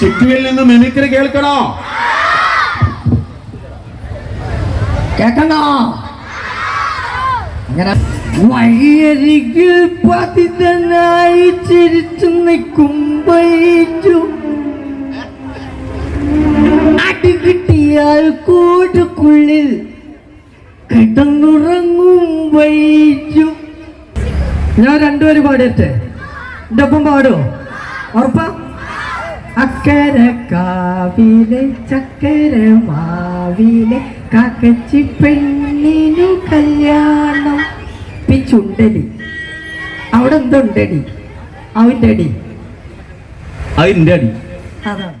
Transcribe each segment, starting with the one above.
സിക്കിയിൽ നിന്ന് മിമിക്രി കേൾക്കണോ? കേക്കണോ അങ്ങനെ വഴിയരികിൽ പതിതനായി ചിരിച്ചു നിൽക്കുമ്പോ അടി കിട്ടിയാൽ കൂടുക്കുള്ളിൽ കിടന്നുറങ്ങും വൈജു ഞാൻ രണ്ടുപേര് പാടിയട്ടെ. എന്റെ ഒപ്പം പാടോ. ഉറപ്പാ? അക്കര കാവിലെ ചക്കര മാവിലെ കാക്കച്ചി പെണ്ണിനു കല്യാണം. പി ചുണ്ടലി അവിടെ എന്തുണ്ടടി? അവന്റെ അടി. അതിന്റെ അടി. അതാണ്.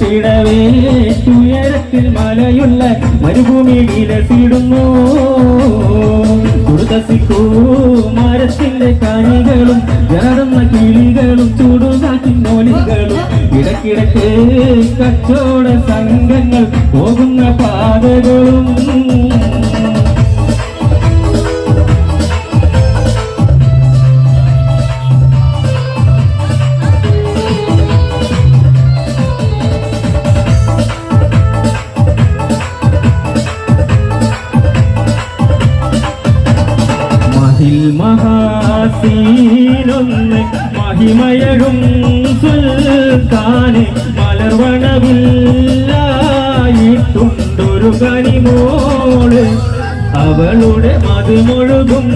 ഒട്ടിടവേ ഉയരത്തിൽ മലയുള്ള മരുഭൂമി വിലസിടുന്നു. കുറുതസിക്കൂ മരത്തിന്റെ കാണികളും ജനറുന്ന കിളികളും ചൂടുകാറ്റി മോലികളും. ഇടക്കിടക്ക് കച്ചോട സംഘങ്ങൾ പോകുന്ന പാതകളും മഹാസീനൊന്ന് മഹിമയഴും സുൽത്താനെ മലർവണവില്ലായിട്ടുണ്ടൊരു കനിമോൾ. അവളുടെ മതുമൊഴുകും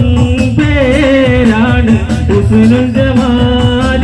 പേരാണ് ഹുസ്നുൽ ജമാൽ.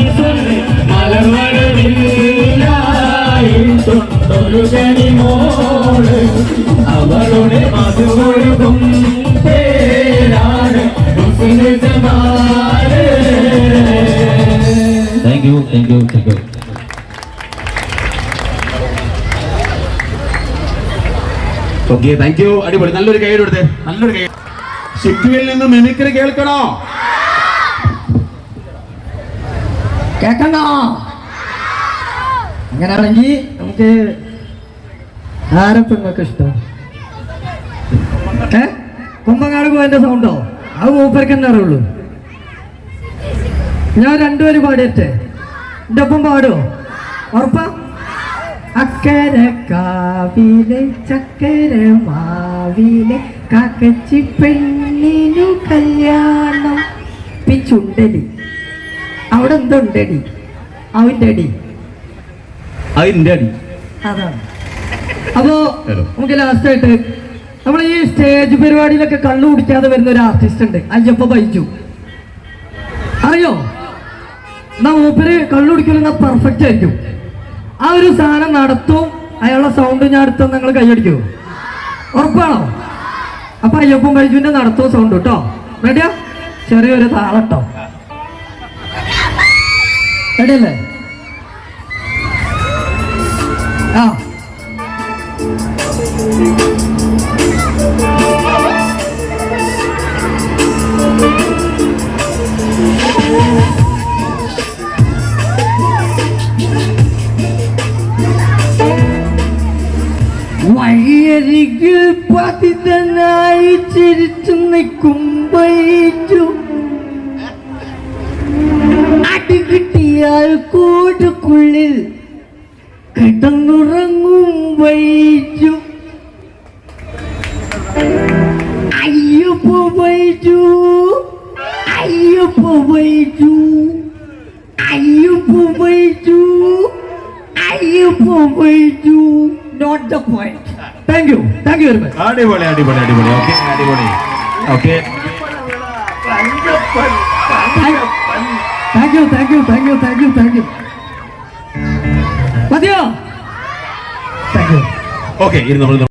അവളുടെ മലർവരവില്ലായിട്ടൊരു കനിമോൾ അവളുടെ മധുവൊഴുകും പേരാണ് thank you thank you thank you okay thank you അടിപൊളി. നല്ലൊരു കൈ കൊടുത്തേ. നല്ലൊരു കൈ സിക്കുവിൽ നിന്ന് മിമിക്രി കേൾക്കണോ? കേക്കണോ അങ്ങനെയാണെങ്കിൽ നമുക്ക് ആരപ്പം നിങ്ങൾക്ക് ഇഷ്ടം? ഏ? കുമ്പങ്ങാട് പോയതിന്റെ സൗണ്ടോ അത് മൂപ്പർക്ക് തന്നെ അറിയുള്ളൂ. ഞാൻ രണ്ടുപേര് പാടിയട്ടെ. എന്റെ ഒപ്പം പാടോ ഉറപ്പാ? അക്കരെ കാവിലെ ചക്കര മാവിലെ കാക്കച്ചി പെണ്ണിനു കല്യാണം. പി അവിടെ എന്തുണ്ടടി അവന്റെ അടി. അതിന്റെ അടി. അതാണ് അപ്പോ. നമുക്ക് ലാസ്റ്റ് ആയിട്ട് നമ്മൾ ഈ സ്റ്റേജ് പരിപാടിയിലൊക്കെ കള്ളു കുടിക്കാതെ വരുന്ന ഒരു ആർട്ടിസ്റ്റ് ഉണ്ട്. അയ്യപ്പ ബൈജു. അറിയോ? എന്നാ മൂപ്പര് കള്ളു കുടിക്കലെന്നാ പെർഫെക്റ്റ് ആയിരിക്കും. ആ ഒരു സാധനം നടത്തും. അയാളുടെ സൗണ്ട് ഞാൻ അടുത്ത നിങ്ങൾ കൈയടിക്കൂ? ഉറപ്പാണോ? അപ്പൊ അയ്യപ്പൻ ബൈജുവിന്റെ നടത്തും സൗണ്ട് കേട്ടോ റെഡിയാ ചെറിയൊരു താളട്ടോ റെഡിയല്ലേ ആ. വഴിയരികിൽ പതിതനായി ചിരിച്ചു നിൽക്കും നിൽക്കുമ്പോ അടി അടി കിട്ടിയാൽ കൂട്ടുക്കുള്ളിൽ കിടന്നുറങ്ങും Vaiju Ayyappa Vaiju Ayyappa Vaiju Ayyappa Vaiju Ayyappa Vaiju note the point thank you thank you very much അടിപൊളി അടിപൊളി അടിപൊളി. ഓക്കെ അടിപൊളി. Okay. Thank you thank you thank you thank you thank you മതിയോ താങ്ക് യു ഓക്കെ ഇനി നമ്മൾ